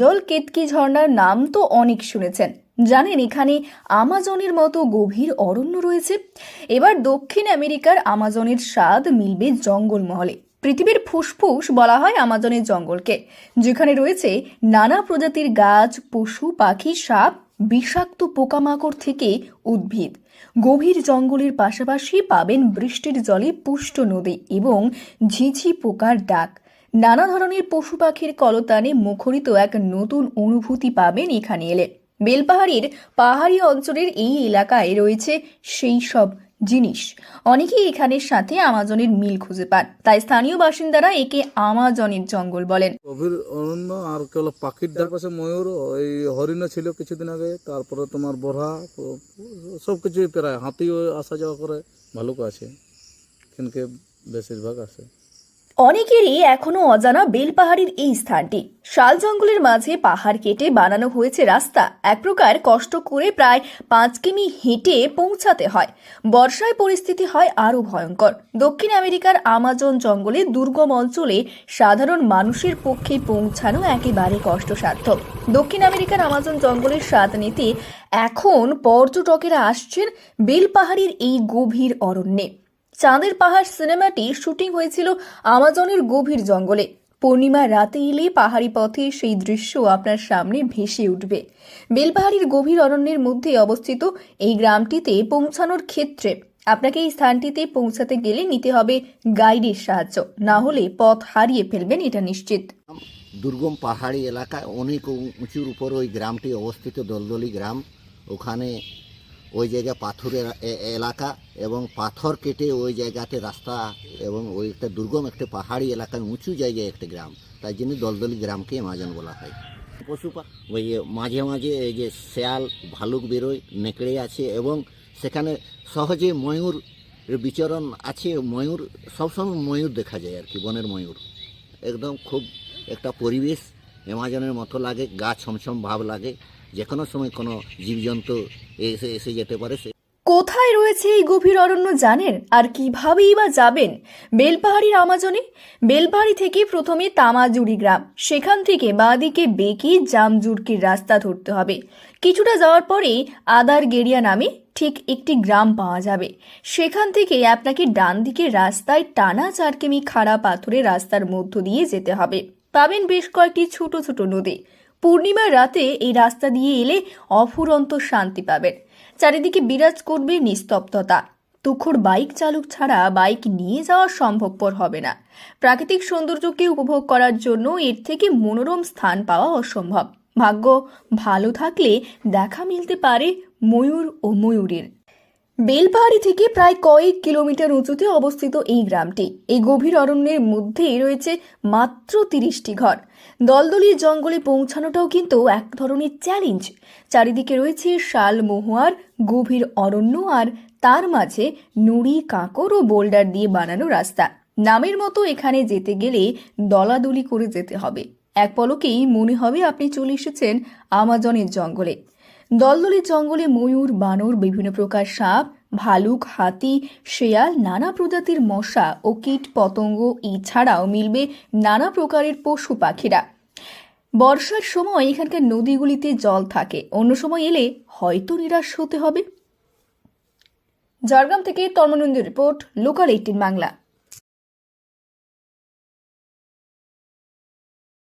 জল কেতকি ঝর্ণার নাম তো অনেক শুনেছেন। জানেন, এখানে আমাজনের মতো গভীর অরণ্য রয়েছে। এবার দক্ষিণ আমেরিকার আমাজনের স্বাদ মিলবে জঙ্গলমহলে। পৃথিবীর ফুসফুস বলা হয় আমাজনের জঙ্গলকে, যেখানে রয়েছে নানা প্রজাতির গাছ, পশু, পাখি, সাপ, বিষাক্ত পোকামাকড় থেকে উদ্ভিদ। গভীর জঙ্গলের পাশাপাশি পাবেন বৃষ্টির জলে পুষ্ট নদী এবং ঝিঝি পোকার ডাক। নানা ধরনের পশু পাখির কলতানে মুখরিত এক নতুন অনুভূতি পাবেন এখানে এলে। বেলপাহাড়ির পাহাড়ি অঞ্চলের এই এলাকায় রয়েছে সেই সব জিনিস। অনেকেই এখানের সাথে আমাজনের মিল খুঁজে পান। তাই স্থানীয় বাসিন্দারা একে আমাজনের জঙ্গল বলেন। গভীর অরণ্য আর কেবল পাখির ডাক পাশে ময়ূর, ওই হরিণও ছিল কিছুদিন আগে, তারপরে তোমার বড়া সব কিছুই প্রায় হাতিও আসা যাওয়া করে ভালুক আছে, এখানকে বেশিরভাগ আছে। অনেকেরই এখনও অজানা বেলপাহাড়ির এই স্থানটি। শাল জঙ্গলের মাঝে পাহাড় কেটে বানানো হয়েছে রাস্তা। এক প্রকার কষ্ট করে প্রায় পাঁচ কিমি হেঁটে পৌঁছাতে হয়। বর্ষায় পরিস্থিতি হয় আরও ভয়ঙ্কর। দক্ষিণ আমেরিকার আমাজন জঙ্গলে দুর্গম অঞ্চলে সাধারণ মানুষের পক্ষে পৌঁছানো একেবারে কষ্টসাধ্য। দক্ষিণ আমেরিকার আমাজন জঙ্গলের স্বাদ নিতে এখন পর্যটকেরা আসছেন বেলপাহাড়ির এই গভীর অরণ্যে। চাঁদের পাহাড় সিনেমাটি শুটিং হয়েছিল আমাজনের গভীর জঙ্গলে। পূর্ণিমা রাতে এলে পাহাড়ি পথে সেই দৃশ্য আপনার সামনে ভেসে উঠবে। বেলপাহাড়ির গভীর অরণ্যের মধ্যে অবস্থিত এই গ্রামটিতে পৌঁছানোর ক্ষেত্রে আপনাকে এই স্থানটিতে পৌঁছাতে গেলে নিতে হবে গাইডের সাহায্য, না হলে পথ হারিয়ে ফেলবেন, এটা নিশ্চিত। দুর্গম পাহাড়ি এলাকায় অনেক উঁচুর উপর ওই গ্রামটি অবস্থিত, দলদলি গ্রাম। ওখানে ওই জায়গা পাথরের এলাকা এবং পাথর কেটে ওই জায়গাতে রাস্তা এবং ওই একটা দুর্গম একটা পাহাড়ি এলাকায় উঁচু জায়গায় একটা গ্রাম। তাই জন্য দলদলি গ্রামকে মাজন বলা হয়। পশু পা- ওই মাঝে মাঝে এই যে শেয়াল, ভালুক বেরোয়, নেকড়ে আছে এবং সেখানে সহজে ময়ূর বিচরণ আছে। ময়ূর, সবসময় ময়ূর দেখা যায় আর কি, বনের ময়ূর। একদম খুব একটা পরিবেশ অ্যামাজনের মতো লাগে, গা ছমছম ভাব লাগে। যে কোনো সময় কোনো জীবজন্তু এসে এসে যেতে পারে, সে কোথায় রয়েছে এই গভীর অরণ্য জানেন? আর কিভাবেই বা যাবেন? বেলপাহাড়ির আমাজনে? বেলপাহাড়ি থেকে প্রথমে তামাজুড়ি গ্রাম। সেখান থেকে বাঁদিকে বেঁকে জামজুড়কির রাস্তা ধরতে হবে। কিছুটা যাওয়ার পরেই আদার গেরিয়া নামে ঠিক একটি গ্রাম পাওয়া যাবে। সেখান থেকে আপনাকে ডান দিকের রাস্তায় টানা চার কিমি খাড়া পাথরের রাস্তার মধ্য দিয়ে যেতে হবে। পাবেন বেশ কয়েকটি ছোট ছোট নদী। পূর্ণিমার রাতে এই রাস্তা দিয়ে এলে অফুরন্ত শান্তি পাবেন। চারিদিকে বিরাজ করবে নিস্তব্ধতা। তুখোর বাইক চালক ছাড়া বাইক নিয়ে যাওয়া সম্ভবপর হবে না। প্রাকৃতিক সৌন্দর্যকে উপভোগ করার জন্য এর থেকে মনোরম স্থান পাওয়া অসম্ভব। ভাগ্য ভালো থাকলে দেখা মিলতে পারে ময়ূর ও ময়ূরের। বেলপাহাড়ি থেকে প্রায় কয়েক কিলোমিটার উঁচুতে অবস্থিত এই গ্রামটি। এই গভীর অরণ্যের মধ্যেই রয়েছে মাত্র তিরিশটি ঘর। দলদলির জঙ্গলে পৌঁছানোটাও কিন্তু এক ধরনের চ্যালেঞ্জ চারিদিকে রয়েছে শাল মহুয়ার, গভীর অরণ্য আর তার মাঝে নুড়ি কাঁকর ও বোল্ডার দিয়ে বানানো রাস্তা। নামের মতো এখানে যেতে গেলে দলাদলি করে যেতে হবে। এক পলকেই মনে হবে আপনি চলে এসেছেন আমাজনের জঙ্গলে। দলদলের জঙ্গলে ময়ূর, বানর, বিভিন্ন প্রকার সাপ, ভালুক, হাতি, শেয়াল, নানা প্রজাতির মশা ও কীট পতঙ্গ এছাড়াও মিলবে নানা প্রকারের পশু পাখিরা। বর্ষার সময় এখানকার নদীগুলিতে জল থাকে। অন্য সময় এলে হয়তো নিরাশ হতে হবে। ঝাড়গ্রাম থেকে তর্মনন্দী রিপোর্ট, লোকাল এইটিন বাংলা।